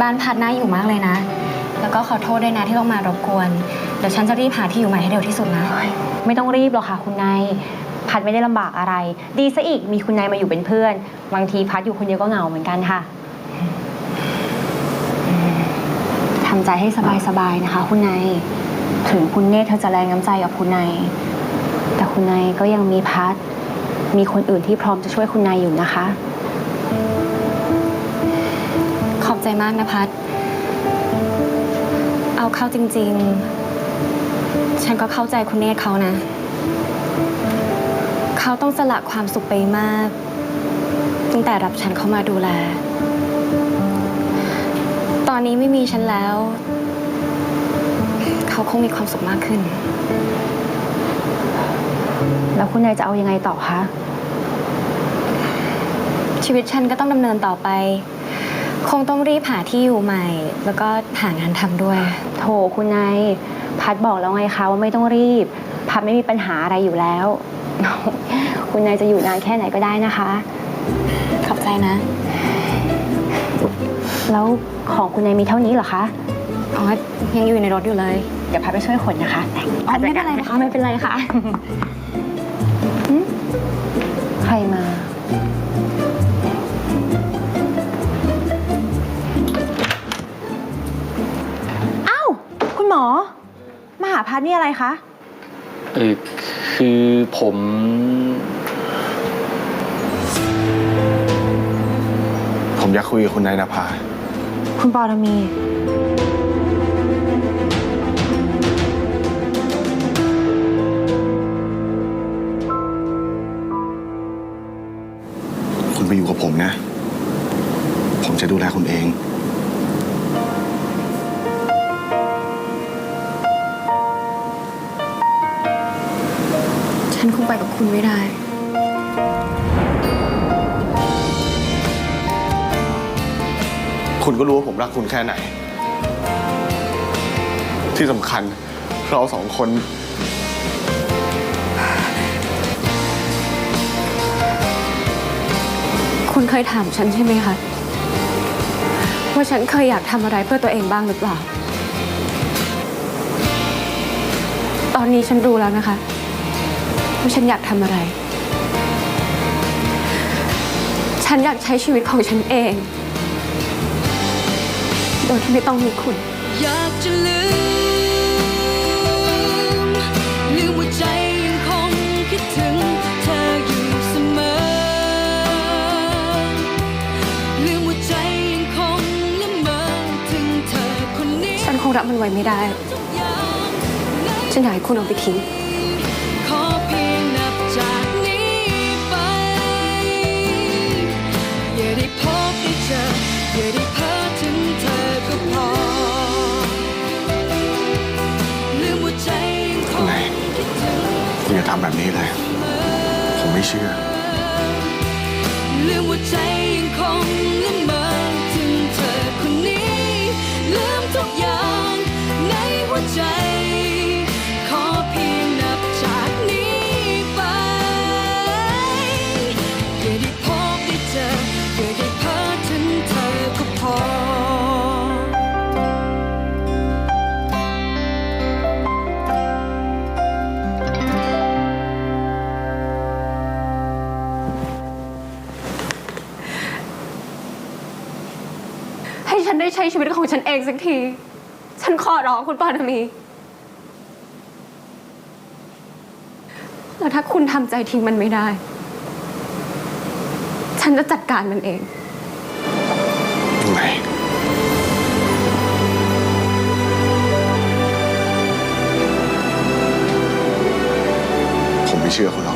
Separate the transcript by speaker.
Speaker 1: บ้านพัดน่าอยู่มากเลยนะ แล้วก็ขอโทษด้วยนะที่ต้องมารบกวน เดี๋ยวฉันจะรีบหาที่อยู่ใหม่ให้เร็วที่สุดนะ
Speaker 2: ไม่ต้องรีบหรอกค่ะคุณนายพัดไม่ได้ลำบากอะไร ดีซะอีกมีคุณนายมาอยู่เป็นเพื่อน บางทีพัดอยู่คนเดียวก็เหงาเหมือนกันค่ะทำใจให้สบายๆนะคะ คุณนายถึงคุณเนธเธอจะแรงน้ำใจกับคุณนายแต่คุณนายก็ยังมีพัดมีคนอื่นที่พร้อมจะช่วยคุณนายอยู่นะคะ
Speaker 1: ใจมากนะพัด เอาเข้าจริง ๆ ฉันก็เข้าใจคุณเนธเขานะ เขาต้องสละความสุขไปมาก ตั้งแต่รับฉันเข้ามาดูแล ตอนนี้ไม่มีฉันแล้ว เขาคงมีความสุขมากขึ้น
Speaker 2: แล้วคุณนายจะเอายังไงต่อคะ
Speaker 1: ชีวิตฉันก็ต้องดำเนินต่อไป คงต้องรีบหาที่อยู่ใหม่ แล้วก็หางานทำด้วย
Speaker 2: โถคุณนายพัดบอกแล้วไงคะว่าไม่ต้องรีบ พัดไม่มีปัญหาอะไรอยู่แล้ว คุณนายจะอยู่นานแค่ไหนก็ได้นะคะ
Speaker 1: ขอบใจนะ
Speaker 2: แล้วของคุณนายมีเท่านี้เหรอคะ
Speaker 1: อ๋อยังอยู่ในรถอยู่เลย
Speaker 2: เดี๋ยวพัดไปช่วยขนนะคะ
Speaker 1: อ๋อไม่เป็นไรนะคะ
Speaker 2: ไม่เป็นไรค่ะหึใครมา พัดนี่อะไรคะ
Speaker 3: เออคือผม
Speaker 4: ผมอยากคุยกับคุณนายนภา
Speaker 2: คุณปอทมี
Speaker 4: คุณไปอยู่กับผมนะ
Speaker 1: ฉันคงไปกับคุณไม่ได้
Speaker 4: คุณก็รู้ว่าผมรักคุณแค่ไหน ที่สำคัญเราสองคน
Speaker 1: คุณเคยถามฉันใช่ไหมคะ ว่าฉันเคยอยากทำอะไรเพื่อตัวเองบ้างหรือเปล่า ตอนนี้ฉันรู้แล้วนะคะ ว่าฉันอยากทำอะไร ฉันอยากใช้ชีวิตของฉันเอง โดยที่ไม่ต้องมีคุณ
Speaker 5: อยากจะลืม ลืมว่าใจยังคงคิดถึงเธออยู่เสมอ ลืมว่าใจยังคงละเมอถึงเธอคนนี้
Speaker 1: ฉันคงรับมันไว้ไม่ได้
Speaker 5: ทุกอย่าง
Speaker 1: ฉันอยากให้คุณเอาไปทิ้ง
Speaker 5: คุ
Speaker 4: ณอย่าทำแบบนี้เลย ผมไม่เชื่อ
Speaker 1: ฉันได้ใช้ชีวิตของฉันเองสักที ฉันขอร้องคุณปานามี แล้วถ้าคุณทำใจทิ้งมันไม่ได้ ฉันจะจัดการมันเอง
Speaker 4: คุณนผมไม่เชื่อคุณหรอก